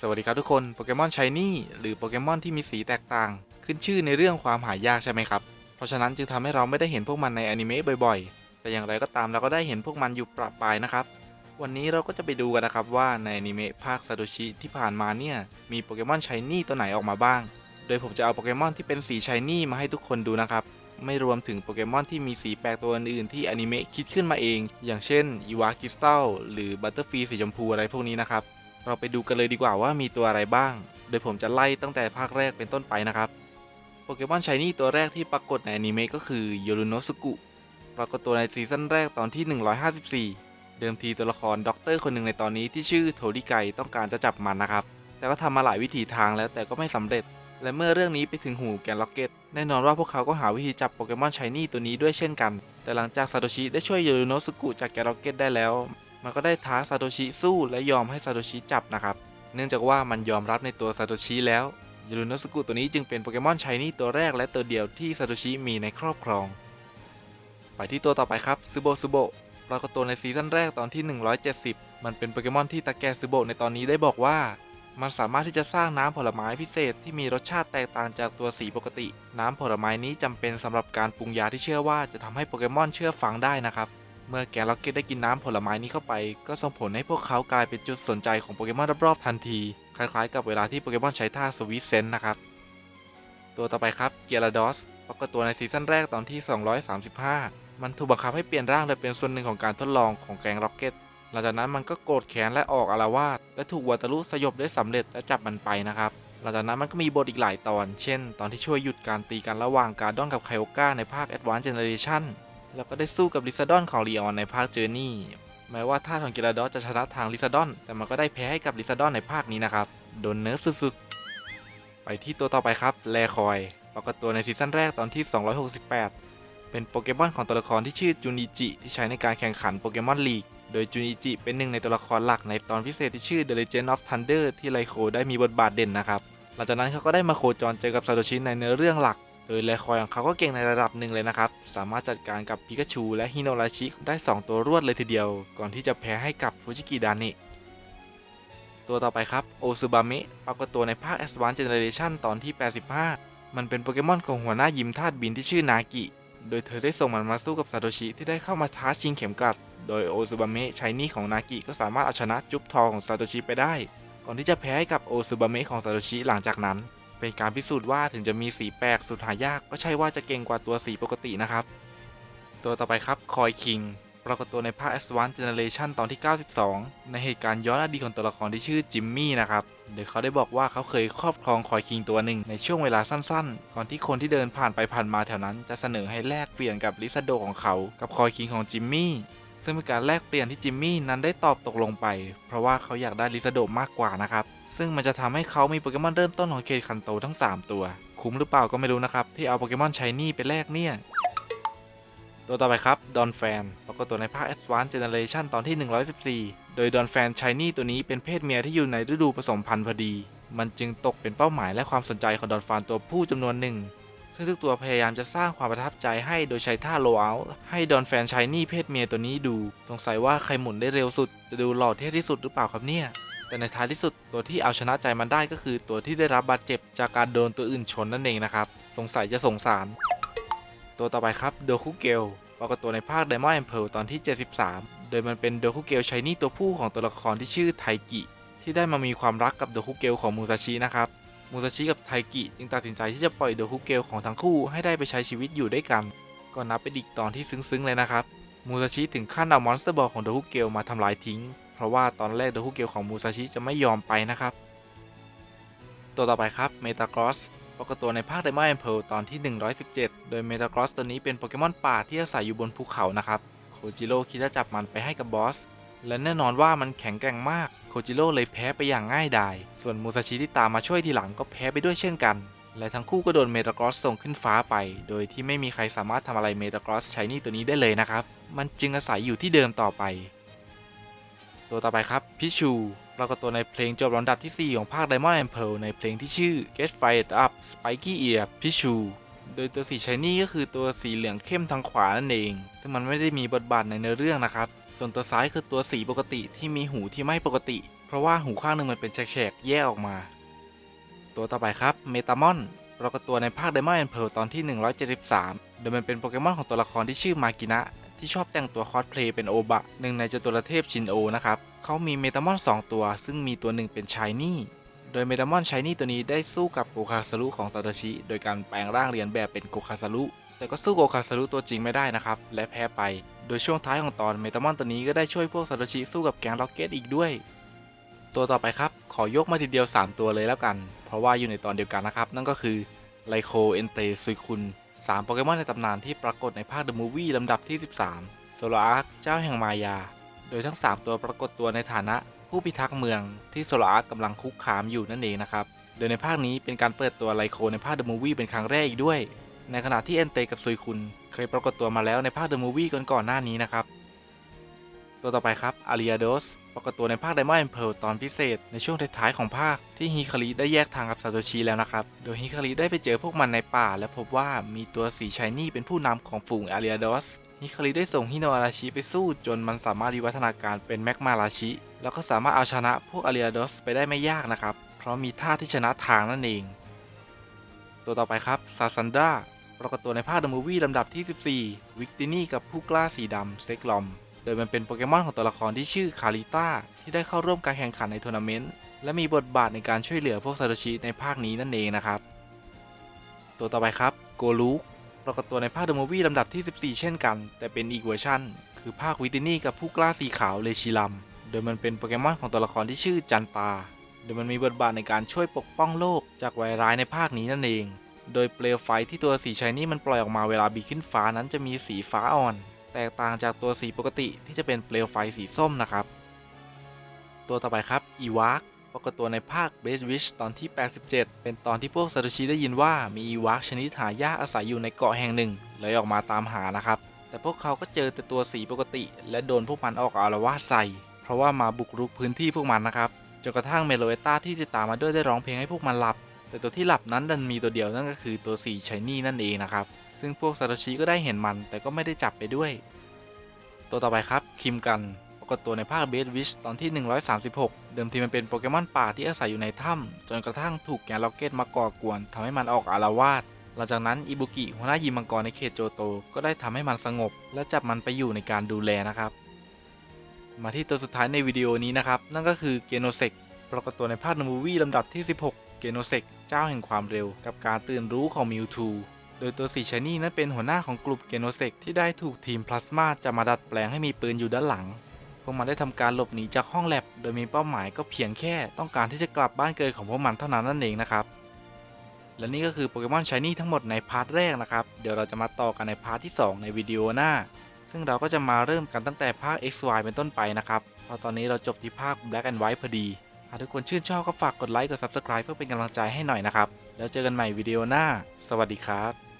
สวัสดีครับทุกคนโปเกมอนชายนี่หรือโปเกมอนที่มีสีแตกต่าง ขึ้นชื่อในเรื่องความหายากใช่ไหมครับ เพราะฉะนั้นจึงทำให้เราไม่ได้เห็นพวกมันในอนิเมะบ่อยๆ แต่อย่างไรก็ตามเราก็ได้เห็นพวกมันอยู่ประปรายนะครับ วันนี้เราก็จะไปดูกันนะครับว่าในอนิเมะภาคซาโตชิที่ผ่านมาเนี่ยมีโปเกมอนชายนี่ตัวไหนออกมาบ้าง โดยผมจะเอาโปเกมอนที่เป็นสีชายนี่มาให้ทุกคนดูนะครับไม่รวมถึงโปเกมอนที่มีสีแปลกตัวอื่นๆที่อนิเมะคิดขึ้นมาเอง อย่างเช่นอีวาคริสตัลหรือบัตเตอร์ฟีสีชมพูอะไรพวกนี้นะครับ เราไปดูกันเลยดีกว่าว่ามีตัวอะไรบ้าง โดยผมจะไล่ตั้งแต่ภาคแรกเป็นต้นไปนะครับ โปเกมอนชายนี่ตัวแรกที่ปรากฏในอนิเมะก็คือโยรุโนสุกุปรากฏตัวในซีซั่นแรกตอนที่ 154 เดิมทีตัวละครด็อกเตอร์คนหนึ่งในตอนนี้ที่ชื่อโทริไกต้องการจะจับมันนะครับ แต่ก็ทำมาหลายวิธีทางแล้วแต่ก็ไม่สำเร็จ และเมื่อเรื่องนี้ไปถึงหูแกนล็อกเก็ตแน่นอนว่าพวกเขาก็หาวิธีจับโปเกมอนชายนี่ตัวนี้ด้วยเช่นกัน แต่หลังจากซาโตชิได้ช่วยโยรุโนสุกุจากแกนล็อกเก็ตได้แล้ว มันก็ได้ท้าซาโตชิสู้และยอมให้ซาโตชิจับนะครับ เนื่องจากว่ามันยอมรับในตัวซาโตชิแล้วยูรุโนสกุตัวนี้จึงเป็นโปเกมอนชายนี่ตัวแรกและตัวเดียวที่ซาโตชิมีในครอบครอง ไปที่ตัวต่อไปครับซูโบซูโบปรากฏตัวในซีซั่นแรกตอนที่ 170 มันเป็นโปเกมอนที่ตาแกซูโบในตอนนี้ได้บอกว่า มันสามารถที่จะสร้างน้ำผลไม้พิเศษที่มีรสชาติแตกต่างจากตัวสีปกติ น้ำผลไม้นี้จำเป็นสำหรับการปรุงยาที่เชื่อว่าจะทำให้โปเกมอนเชื่อฟังได้นะครับ เมื่อแกล็อกเก็ตได้กินน้ำผลไม้นี้เข้าไป ก็ส่งผลให้พวกเขากลายเป็นจุดสนใจของโปเกมอนรอบๆทันที คล้ายๆกับเวลาที่โปเกมอนใช้ท่าสวิตเซนนะครับ ตัวต่อไปครับเกียร์ดอสปรากฏตัวในซีซั่นแรกตอนที่ 235 มันถูกบังคับให้เปลี่ยนร่างโดยเป็นส่วนหนึ่งของการทดลองของแกงล็อกเก็ตหลังจากนั้นมันก็โกรธแค้นและออกอารวาสและถูกวัตารุสยบได้สำเร็จและจับมันไปนะครับหลังจากนั้นมันก็มีบทอีกหลายตอน เช่น ตอนที่ช่วยหยุดการตีกันระหว่างการดอนกับไคโอก้าในภาค Advanced Generation แล้วก็ได้สู้กับลิซาดอนของลีออนในภาคเจอร์นี่แม้ว่าท่าของเกราดอสจะชนะทางลิซาดอน แต่มันก็ได้แพ้ให้กับลิซาดอนในภาคนี้นะครับ โดนเนิร์ฟสุดๆ ไปที่ตัวต่อไปครับแลคอยปรากฏตัวในซีซั่นแรกตอนที่ 268 เป็นโปเกมอนของตัวละครที่ชื่อจูนิจิที่ใช้ในการแข่งขันโปเกมอนลีก โดยจูนิจิเป็นหนึ่งในตัวละครหลักในตอนพิเศษที่ชื่อ The Legend of Thunder ที่ไลโคได้มีบทบาทเด่นนะครับ หลังจากนั้นเขาก็ได้มาโคจรเจอกับซาโตชิในเนื้อเรื่องหลัก โดยแลคอยของเขาก็เก่งในระดับหนึ่งเลยนะครับ สามารถจัดการกับปิกาชูและฮิโนราชิได้ 2 ตัวรวดเลยทีเดียว ก่อนที่จะแพ้ให้กับฟูจิกิดานิตัวต่อไปครับโอซูบาเมะปรากฏตัวในภาค Advanced Generation ตอนที่ 85 มันเป็นโปเกมอนของหัวหน้ายิมธาตุบินที่ชื่อนากิ โดยเธอได้ส่งมันมาสู้กับซาโตชิที่ได้เข้ามาท้าชิงเข็มกลัด โดยโอซูบาเมะใช้หนี่ของนากิก็สามารถเอาชนะจุ๊บทองของซาโตชิไปได้ ก่อนที่จะแพ้ให้กับโอซูบาเมะของซาโตชิหลังจากนั้น เป็นการพิสูจน์ว่าถึงจะมีสีแปลกสุดหายากก็ใช่ว่าจะเก่งกว่าตัวสีปกตินะครับ ตัวต่อไปครับคอยคิงปรากฏตัวในภาค Advanced Generation ตอนที่ 92 ในเหตุการณ์ย้อนอดีตของตัวละครที่ชื่อจิมมี่นะครับ โดยเขาได้บอกว่าเขาเคยครอบครองคอยคิงตัวหนึ่งในช่วงเวลาสั้นๆ ก่อนที่คนที่เดินผ่านไปผ่านมาแถวนั้น จะเสนอให้แลกเปลี่ยนกับลิซาโดของเขา กับคอยคิงของจิมมี่ ซึ่งเป็นการแลกเปลี่ยนที่จิมมี่นั้นได้ตอบตกลงไป เพราะว่าเขาอยากได้ลิซาโดมากกว่านะครับ ซึ่งมันจะทำให้เขามีโปเกมอนเริ่มต้นของเขตคันโตทั้ง 3 ตัว คุ้มหรือเปล่าก็ไม่รู้นะครับ ที่เอาโปเกมอนชายนี่ไปแลกเนี่ย ตัวต่อไปครับดอนแฟนปรากฏตัวในภาค Advanced Generation ตอนที่ 114 โดยดอนแฟนชายนี่ตัวนี้เป็นเพศเมียที่อยู่ในฤดูผสมพันธุ์พอดี มันจึงตกเป็นเป้าหมายและความสนใจของดอนฟานตัวผู้จำนวนหนึ่ง ซึ่งทุกตัวพยายามจะสร้างความประทับใจให้โดยใช้ท่าโลเอาท์ให้ดอนแฟนชายนี่เพศเมียตัวนี้ดู สงสัยว่าใครหมุนได้เร็วสุด จะดูหล่อเท่ที่สุดหรือเปล่าครับเนี่ย แต่ในท้ายที่สุดตัวที่เอาชนะใจมันได้ก็คือตัวที่ได้รับบาดเจ็บจากการโดนตัวอื่นชนนั่นเองนะครับ สงสัยจะสงสาร ตัวต่อไปครับโดคุเกลปรากฏตัวในภาค Diamond and Pearl ตอนที่ 73 โดยมันเป็นโดคุเกลชายนี่ตัวผู้ของตัวละครที่ชื่อไทกิที่ได้มามีความรักกับโดคุเกลของมูซาชินะครับ มูซาชิกับไทกิจึงตัดสินใจที่จะปล่อยโดคุเกลของทั้งคู่ให้ได้ไปใช้ชีวิตอยู่ด้วยกัน ก็นับเป็นอีกตอนที่ซึ้งๆเลยนะครับ มูซาชิถึงขั้นเอามอนสเตอร์บอลของโดคุเกลมาทำลายทิ้ง เพราะว่าตอนแรกโดคุเกลของมูซาชิจะไม่ยอมไปนะครับ ตัวต่อไปครับเมตากรอสปรากฏตัวในภาค Diamond and Pearl ตอนที่ 117 โดยเมตากรอสตัวนี้เป็นโปเกมอนป่าที่อาศัยอยู่บนภูเขานะครับ โคจิโร่คิดจะจับมันไปให้กับบอส และแน่นอนว่ามันแข็งแกร่งมากโคจิโร่เลยแพ้ไปอย่างง่ายดาย ส่วนมูซาชิที่ตามมาช่วยทีหลังก็แพ้ไปด้วยเช่นกัน และทั้งคู่ก็โดนเมตากรอสส่งขึ้นฟ้าไป โดยที่ไม่มีใครสามารถทำอะไรเมตากรอสใช้นี่ตัวนี้ได้เลยนะครับ มันจึงอาศัยอยู่ที่เดิมต่อไป ตัวต่อไปครับพิชูปรากฏตัวในเพลงจบลำดับที่ 4 ของภาค Diamond and Pearl ในเพลงที่ชื่อ Get Fired Up Spiky Ear พิชู โดยตัวสีชายนี่ก็คือตัวสีเหลืองเข้มทางขวานั่นเอง ซึ่งมันไม่ได้มีบทบาทในเนื้อเรื่องนะครับ ส่วนตัวซ้ายคือตัวสีปกติที่มีหูที่ไม่ปกติ เพราะว่าหูข้างหนึ่งมันเป็นแฉกๆแยกออกมา ตัวต่อไปครับเมตามอนปรากฏตัวในภาค Diamond and Pearl ตอนที่ 173 โดยมันเป็นโปเกมอนของตัวละครที่ชื่อมากินะ ที่ชอบแต่งตัวคอสเพลย์เป็นโอบะหนึ่งในจตุรเทพชินโอนะครับเขามีเมตามอน 2 ตัว ซึ่งมีตัวหนึ่งเป็นชายนี่ โดยเมตามอนชายนี่ตัวนี้ได้สู้กับโกคาซารุของซาโตชิ โดยการแปลงร่างเรียนแบบเป็นโกคาซารุ แต่ก็สู้โกคาซารุตัวจริงไม่ได้นะครับ และแพ้ไป โดยช่วงท้ายของตอนเมตามอนตัวนี้ก็ได้ช่วยพวกซาโตชิสู้กับแก๊งล็อกเก็ตอีกด้วย ตัวต่อไปครับ ขอยกมาทีเดียว 3 ตัวเลยแล้วกัน เพราะว่าอยู่ในตอนเดียวกันนะครับ นั่นก็คือไลโคเอนเตซุยคุน3โปเกมอนในตำนานที่ปรากฏในภาค The Movie ลำดับที่ 13โซลาร์เจ้าแห่งมายา โดยทั้ง 3 ตัวปรากฏตัวในฐานะ ผู้พิทักษ์เมืองที่โซลาร์กำลังคุกคามอยู่นั่นเองนะครับโดยในภาคนี้เป็นการเปิดตัวไลโคในภาค The Movie เป็นครั้งแรกอีกด้วย ในขณะที่เอนเตกับซุยคุนเคยปรากฏตัวมาแล้วในภาค The Movie ก่อนๆหน้านี้นะครับ ตัวต่อไปครับอาริอาโดสปรากฏตัวในภาค Diamond and Pearl ตอนพิเศษ ในช่วงท้ายๆของภาคที่ฮิคาริได้แยกทางกับซาโตชิแล้วนะครับ โดยฮิคาริได้ไปเจอพวกมันในป่า และพบว่ามีตัวสีชายนี่เป็นผู้นำของฝูงอาริอาโดสฮิคาริได้ส่งฮิโนอาราชิไปสู้จนมันสามารถวิวัฒนาการเป็นแมกมาราชิ แล้วก็สามารถเอาชนะพวกอาริอาโดสไปได้ไม่ยากนะครับ เพราะมีท่าที่ชนะทางนั่นเอง ตัวต่อไปครับซาซันดาปรากฏตัวในภาค The Movie ลำดับที่ 14 วิกตินี่กับผู้กล้าสีดำเซ็กลอม โดยมันเป็นโปเกมอนของตัวละครที่ชื่อคาริต้าที่ได้เข้าร่วมการแข่งขันในทัวร์นาเมนต์และมีบทบาทในการช่วยเหลือพวกซาโตชิในภาคนี้นั่นเองนะครับ ตัวต่อไปครับโกลูกปรากฏตัวในภาค The Movie ลำดับที่ 14 เช่นกัน แต่เป็นอีกเวอร์ชั่น คือภาควิตินี่กับผู้กล้าสีขาวเลชิลัม ดยมันเป็นโปเกมอนของตัวละครที่ชื่อจันตา โดยมันมีบทบาทในการช่วยปกป้องโลกจากไวร้ายในภาคนี้นั่นเอง โดยเปลวไฟที่ตัวสีชายนี่มันปล่อยออกมาเวลาบีขึ้นฟ้านั้นจะมีสีฟ้าอ่อน แตกต่างจากตัวสีปกติที่จะเป็นเปลวไฟสีส้มนะครับ ตัวต่อไปครับอีวากปรากฏตัวในภาค b a s e Wish ตอนที่ 87 เป็นตอนที่พวกซาโตชิได้ยินว่ามีอีวากชนิดหายากอาศัยอยู่ในเกาะแห่งหนึ่งเลยออกมาตามหานะครับ แต่พวกเขาก็เจอแต่ตัวสีปกติ และโดนพวกมันออกอาละวาดใส่ เพราะว่ามาบุกรุกพื้นที่พวกมันนะครับจนกระทั่งเมโลเอต้าที่ติดตามมาด้วยได้ร้องเพลงให้พวกมันหลับ แต่ตัวที่หลับนั้นดันมีตัวเดียวนั่นก็คือตัวสีชายนี่นั่นเองนะครับ ซึ่งพวกซาโตชิก็ได้เห็นมันแต่ก็ไม่ได้จับไปด้วย ตัวต่อไปครับคิมกันปรากฏตัวในภาคเบสวิชตอนที่ 136 เดิมทีมันเป็นโปเกมอนป่าที่อาศัยอยู่ในถ้ำจนกระทั่งถูกแกนล็อกเก็ตมาก่อกวนทำให้มันออกอารวาสหลังจากนั้นอิบุกิหัวหน้ายิมมังกรในเขตโจโต ก็ได้ทำให้มันสงบ และจับมันไปอยู่ในการดูแลนะครับ มาที่ตัวสุดท้ายในวิดีโอนี้นะครับ นั่นก็คือเกโนเซกปรากฏตัวในภาคนมูวี่ลำดับที่ 16 เกโนเซกเจ้าแห่งความเร็ว กับการตื่นรู้ของมิวทูโดยตัวสีชานี่นั้นเป็นหัวหน้าของกลุ่มเกโนเซกที่ได้ถูกทีมพลาสมาจะมาดัดแปลงให้มีปืนอยู่ด้านหลัง พวกมันได้ทำการหลบหนีจากห้องแลบ โดยมีเป้าหมายก็เพียงแค่ต้องการที่จะกลับบ้านเกิดของพวกมันเท่านั้นนั่นเองนะครับ และนี่ก็คือโปเกมอนชายนี่ทั้งหมดในพาร์ทแรกนะครับ เดี๋ยวเราจะมาต่อกันในพาร์ทที่ 2 ในวิดีโอหน้า ซึ่งเราก็จะมาเริ่มกันตั้งแต่ภาค XY เป็นต้นไปนะครับเพราะตอนนี้เราจบที่ภาค Black and White พอดี หากทุกคนชื่นชอบก็ฝากกดไลค์กด Subscribe เพื่อเป็นกำลังใจให้หน่อยนะครับ แล้วเจอกันใหม่วิดีโอหน้า สวัสดีครับ